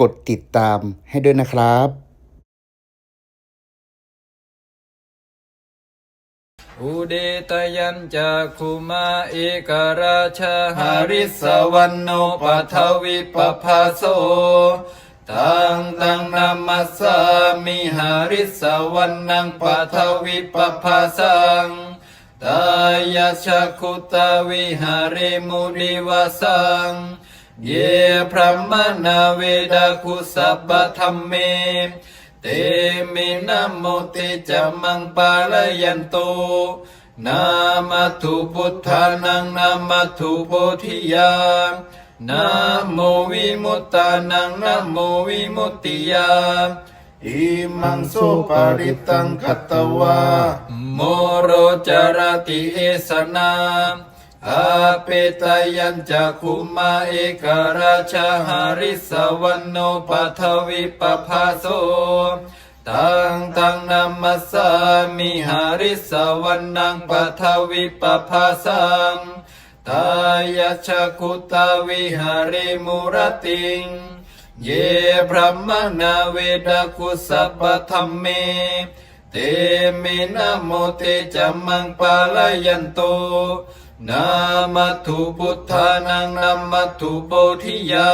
กดติดตามให้ด้วยนะครับ อุเดตยัญจากขุมาเอกราชหาริสวรรณโนปัทวิปภาโสตังตังนามัสสามิหาริสวรรณังปัทวิปภาสังตายาชคุตาวิหาริมุนิวาสัง เยพระมนาเวดาคุสัพพธรรมเม เตมินะโมเตจะมังปาลยันโต นามาถุพุทธานังนามาถุโพธิยานาโมวิมุตตานังนาโมวิมุตติยาอิมังโสปาริตังคัตตวาโมโรจารติเอสนา อาเปตยัญจักขุมาเอกราชหาริสวรรณโนปัทวิปภาโสตังตังนามัสสามิหาริสวรรณังปัทวิปภาสังตายาชคุตาวิหาริมุรติง เยพระมนาเวดาคุสัพธรรมเมเตมินะโมเตจะมังปาลยันโต นามัตถุพุทธานังนามัตถุโพธิยา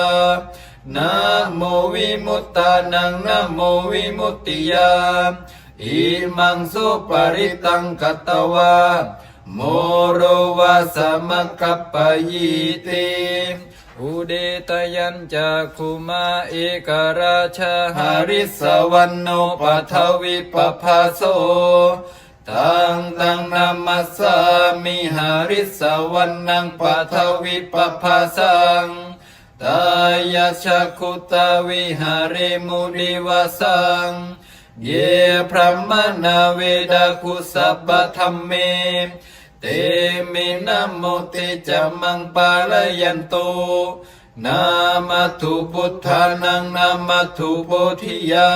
นะโมวิมุตตานังนะโมวิมุตติยาอิมังสุปาริตังกัตวาโมโรวาสมังคัปปยิติอุเดตยัญจากขุมาเอกราชาหาริสวรรณโนปัทวิปภาโส ตังตังนามัสสามิหาริสวรรณังปัทวิปภาสังตายาชคุตาวิหาริมุนิวาสังเยพระมนาเวดาคุสัพธรรมเมเตมินะโมเตจะมังปาลยันโตนามาถุพุทธานังนามาถุโพธิยา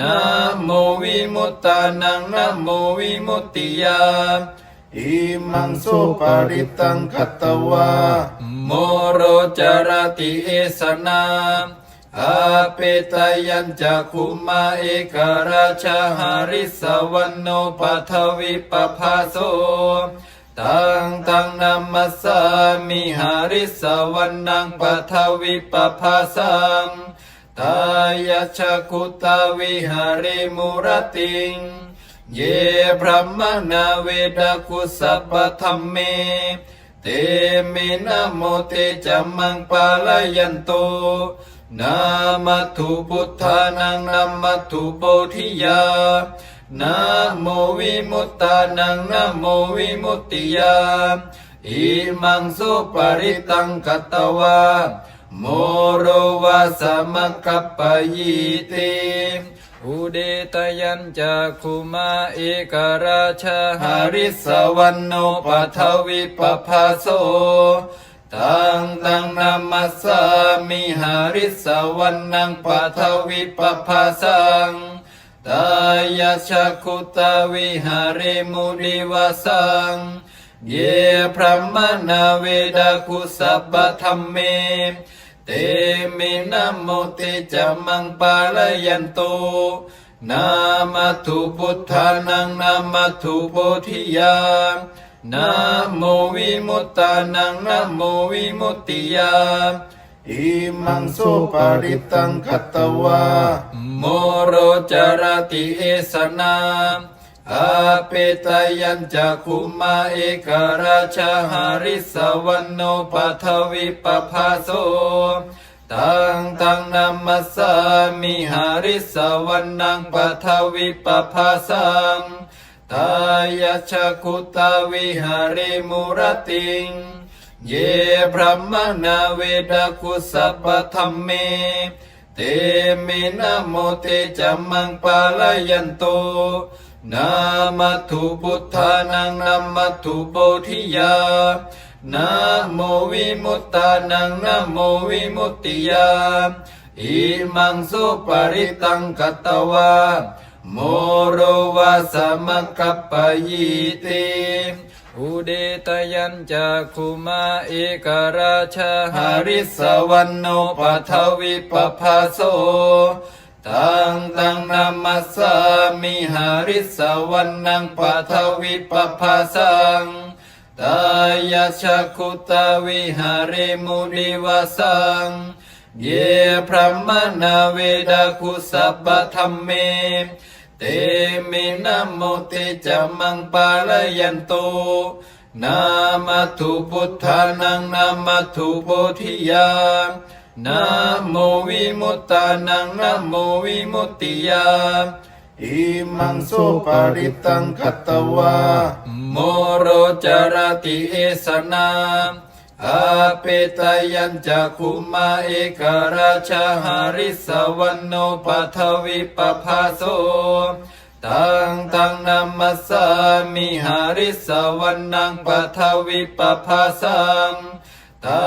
นะโมวิมุตตานังนะโมวิมุตติยาอิมังโสปาริตังคัตตวาโมโรจารติเอสนาอาเปตยัญจักขุมาเอกราชหาริสวรรณโนปัทวิปภาโสตังตังนามัสสามิหาริสวรรณังปัทวิปภาสัง ตายาชคุตาวิหาริมุรติง เยพระมนาเวดาคุสัพพธรรมเม เตมินะโมเตจมังปาลยันโตนามัตถุพุทธานังนามัตถุโพธิยานะโมวิมุตตานังนะโมวิมุตติยาอิมังสุปาริตังกัตตวา โมโรวาสมังคัปปยิติอุเดตยัญจากขุมาเอกราชหาริสวรรณโนปัทวิปภาโสตังตังนามัสสามิหาริสวรรณังปัทวิปภาสังตายาชคุตาวิหาริมุนิวาสังเยพระมนาเวดาคุสัพพธรรมเม เตมินะโมเตจะมังปาลยันโตนามาถุพุทธานังนามาถุโพธิยานะโมวิมุตตานังนะโมวิมุตติยาอิมังโสปาริตังคัตตวาโมโรจารติเอสนา อาเปตยัญจักขุมาเอกราชหาริสวรรณโนปัทวิปภาโสตังตังนามัสสามิหาริสวรรณังปัทวิปภาสังตายาชคุตาวิหาริมุรติง เยพระมนาเวดคุสัพธรรมเมเตมินะโมเตจะมังปาลยันโต นามัตถุพุทธานังนามัตถุโพธิยานะโมวิมุตตานังนะโมวิมุตติยาอิมังสุปาริตังกัตตวาโมโรวาสมังคัปปะยิติอุเดตยัญจักขุมาเอกราชหาริสวรรณโนปัทวิปภาโส ตังตังนามัสสามิหาริสวรรณังปัทวิปภาสังตายาชคุตาวิหาริมุนิวาสังเยพระมนาเวดาคุสัพธรรมเมเตมินะโมเตจะมังปาลยันโตนามาถุพุทธานังนามาถุโพธิยา นะโมวิมุตตานังนะโมวิมุตติยาอิมังโสปาริตังกัตตวาโมโรจารติเอสนาอาเปตายัญจักขุมาเอกราชหาริสวรรณโนปัทวิปภาโสตังตังนามัสสามิหาริสวรรณังปัทวิปภาสัง ตา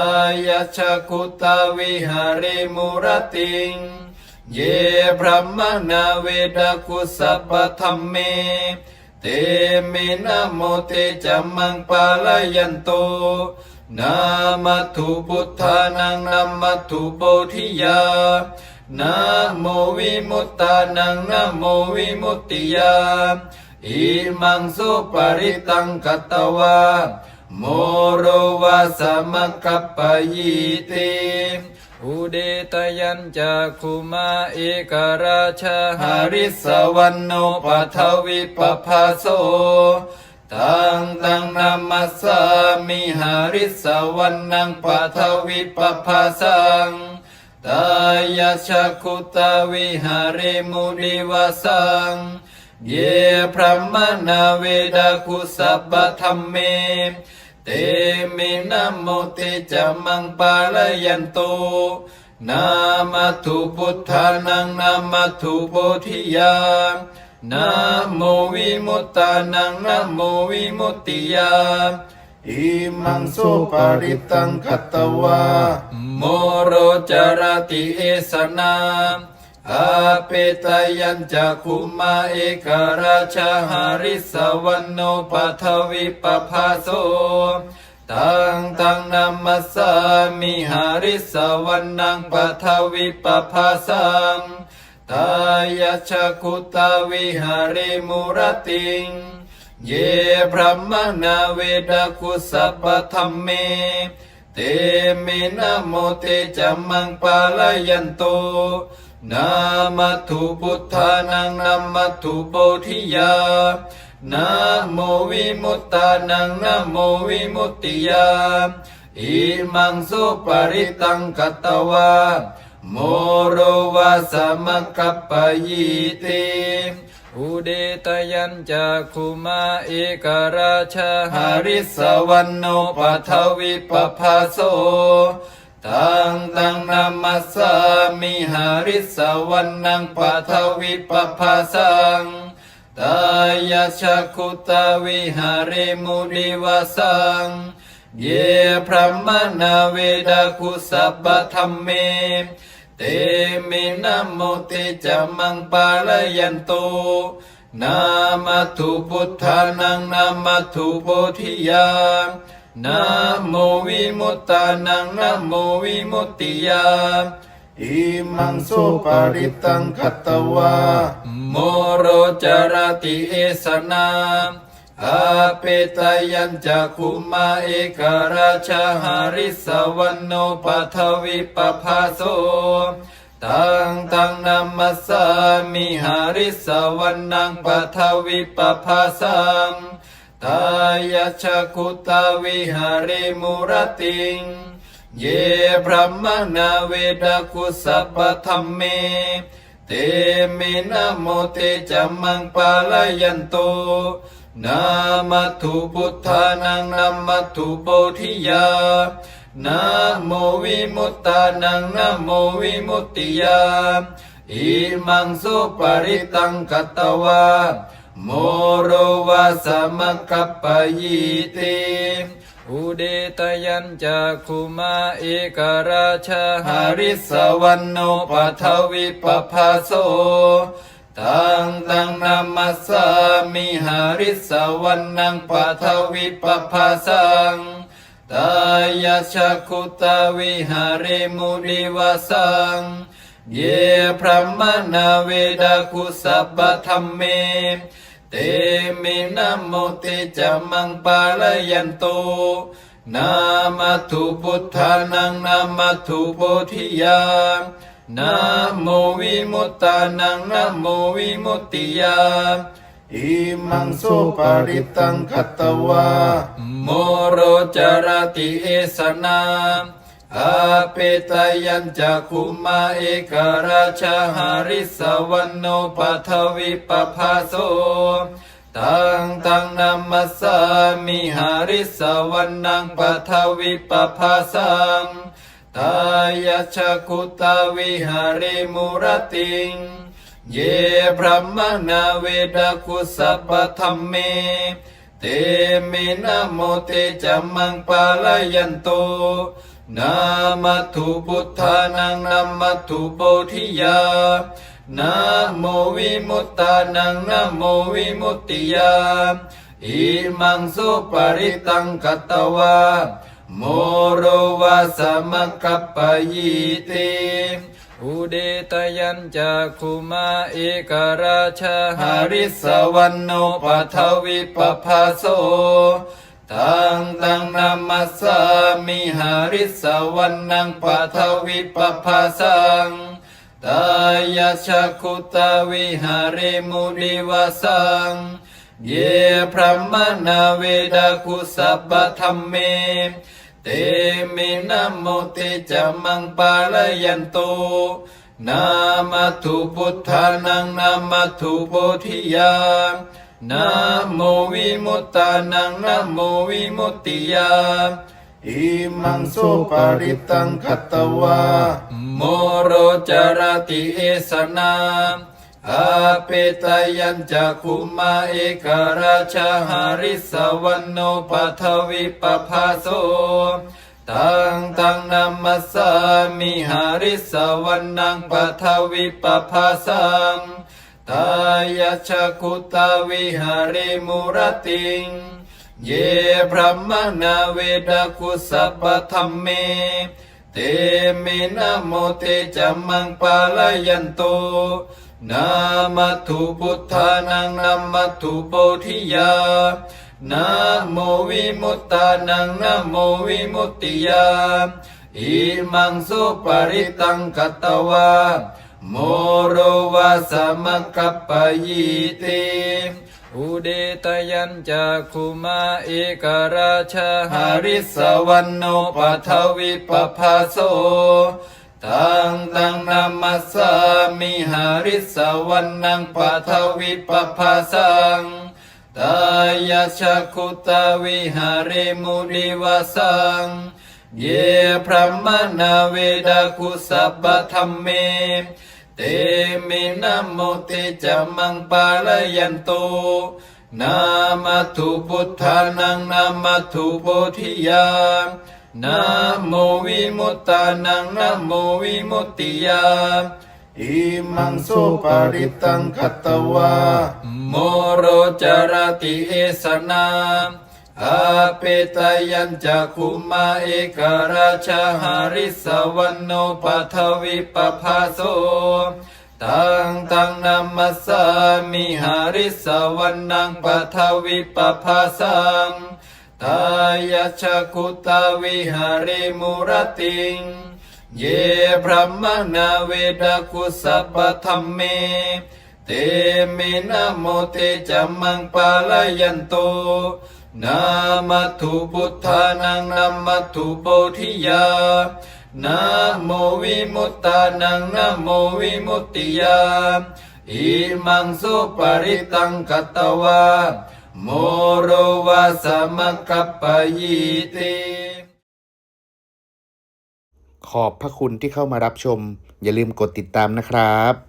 ยาชคุตาวิหาริมุรติง เยพระมนาเวดคุสัพพธรรมเม เตเมนะโมเตจะมังปาลยันโตนามัตุพุทธานังนามัตุโพธิยานะโมวิมุตตานังนะโมวิมุตติยาอิมังสุปาริตังกัตตวา โมโรวาสมังคัปปยิติอุเดตยัญจักขุมาเอกราชหาริสวรรณโนปัทวิปภาโสตังตังนามัสสามิหาริสวรรณังปัทวิปภาสังตายาชคุตาวิหาริมุนิวสัง เยพระมนาเวดาคุสัพพธรรมเม เตมินะโมเตจะมังปาลยันโตนามาถุพุทธานังนามาถุโพธิยานะโมวิมุตตานังนะโมวิมุตติยาอิมังโสปาริตังกัตตวาโมโรจารติเอสนา อาเปตยัญจักขุมาเอกราชหาริสวรรณโนปัทวิปภาโสตังตังนามัสสามิหาริสวรรณังปัทวิปภาสังตายาชคุตาวิหาริมุรติง เยพระมนาเวดคุสัพธรรมเม เตเมนะโมเตจะมังปาลยันโต นามัตถุพุทธานังนามัตถุโพธิยานะโมวิมุตตานังนะโมวิมุตติยาอิมังสุปาริตังกัตวาโมโรวาสมังคัปปยิติอุเดตยัญจักขุมาเอกราชาหาริสวรรณโนปัทวิปภาโส ตังตังนามัสสามิหาริสวรรณังปัทวิปภาสังตายาชคุตาวิหาริมุนิวาสัง เยพระมนาเวดาคุสัพธรรมเม เตมินะโมเตจะมังปาลยันโตนามาถุพุทธานังนามาถุโพธิยา นะโมวิมุตตานังนะโมวิมุตติยาอิมังโสปาริตังกัตตวาโมโรจารติเอสนาอาเปตายัญจักขุมาเอกราชหาริสวรรณโนปัทวิปภาโสตังตังนามัสสามิหาริสวรรณังปัทวิปภาสัง ตายาชคุตาวิหาริมุรติง เยพระมนาเวดาคุสัพธรรมเม เตเมนะโมเตจะมังปาลยันโตนามัตุพุทธานังนามัตุโพธิยานะโมวิมุตตานังนะโมวิมุตติยาอิมังสุปาริตังกัตตวา โมโรวาสมังคัปปยิติอุเดตยัญจักขุมาเอกราชาหาริสวรรณโนปัทวิปภาโสตังตังนามัสสามิหาริสวันนังปัทวิปภาสังตายาชาคุตาวิหาริมุดิวาสัง เยพระมนาเวดาคุสัพพธรรมเม เตมินะโมเตจะมังปาลยันโตนามาถุพุทธานังนามาถุโพธิยานาโมวิมุตตานังนาโมวิมุตติยาอิมังโสปาริตังคัตตวาโมโรจารติเอสนา อาเปตายัญจักขุมาเอกราชหาริสวันโนปัทวิปภาโสตังตังนามัสสามิหาริสวันนังปัทวิปภาสังตายาชคุตาวิหาริมุรติง เยพระมนาเวดาคุสัพธรรมเมเตเมนะโมเตจัมมังปาลยันโต นามัตถุพุทธานังนามัตถุโพธิยานะโมวิมุตตานังนะโมวิมุตติยาอิมังสุปาริตังกัตวาโมโรวาสมัคคัปปยิติอุเดตยัญจักขุมาเอกราชาหาริสวันโนปัทวิปภาโสตัง ริสวันนังปทวิปภาสังตายาชคุตาวิหาริมุนิวาสัง เยพระมนาเวดาคุสัพธรรมเม เตมินะโมเตจะมังปาลยันโตนามาถุพุทธานังนามาถุโพธิยานะโมวิมุตตานังนะโมวิมุตติยา อิมังโสปาริตังคัตวาโมโรจารติเอสนาอาเปตายัญจักขุมาเอกราชหาริสวันโนปัทวิปภาโสตังตังนามัสสามิหาริสวันนังปัทวิปภาสังตายาชคุตาวิหาริมุรติง เยพระมนาเวดาคุสัพธรรมเม เตเมนโมเตจัมมังปาลยันโตนามัตถุพุทธานังนามัตถุโพธิยานะโมวิมุตตานังนะโมวิมุตติยาอิมังสุปาริตังกัตตวาโมโรวาสมัคคัปปยิติ อุเดตยัญจักขุมาเอกราชาหาริสวันโนปัทวิปภาโสตังตังนามัสสามิหาริสวันนังปัทวิปภาสังตายาชคุตาวิหาริมุนิวาสังเยพระมนาเวดาคุสัพพธรรมเม เตมินะโมเตจะมังปาลยันโตนามาถุพุทธานังนามาถุโพธิยานะโมวิมุตตานังนะโมวิมุตติยาอิมังโสปาริตังคัตตวาโมโรจารติเอสนา อาเปตยัญจักขุมาเอกราชหาริสวันโนปัทวิปภาโสตังตังนามัสสามิหาริสวันนังปัทวิปภาสังตายาชคุตาวิหาริมุรติง เยพระมนาเวดคุสัพธรรมเม เตเมนะโมเตจัมมังปาลยันโต นามัตถุพุทธานังนามัตถุโพธิยานะโมวิมุตตานังนะโมวิมุตติยาอิมังสุปาริตังกัตตวาโมโรวาสมัคคัปปยิติขอบพระคุณที่เข้ามารับชม อย่าลืมกดติดตามนะครับ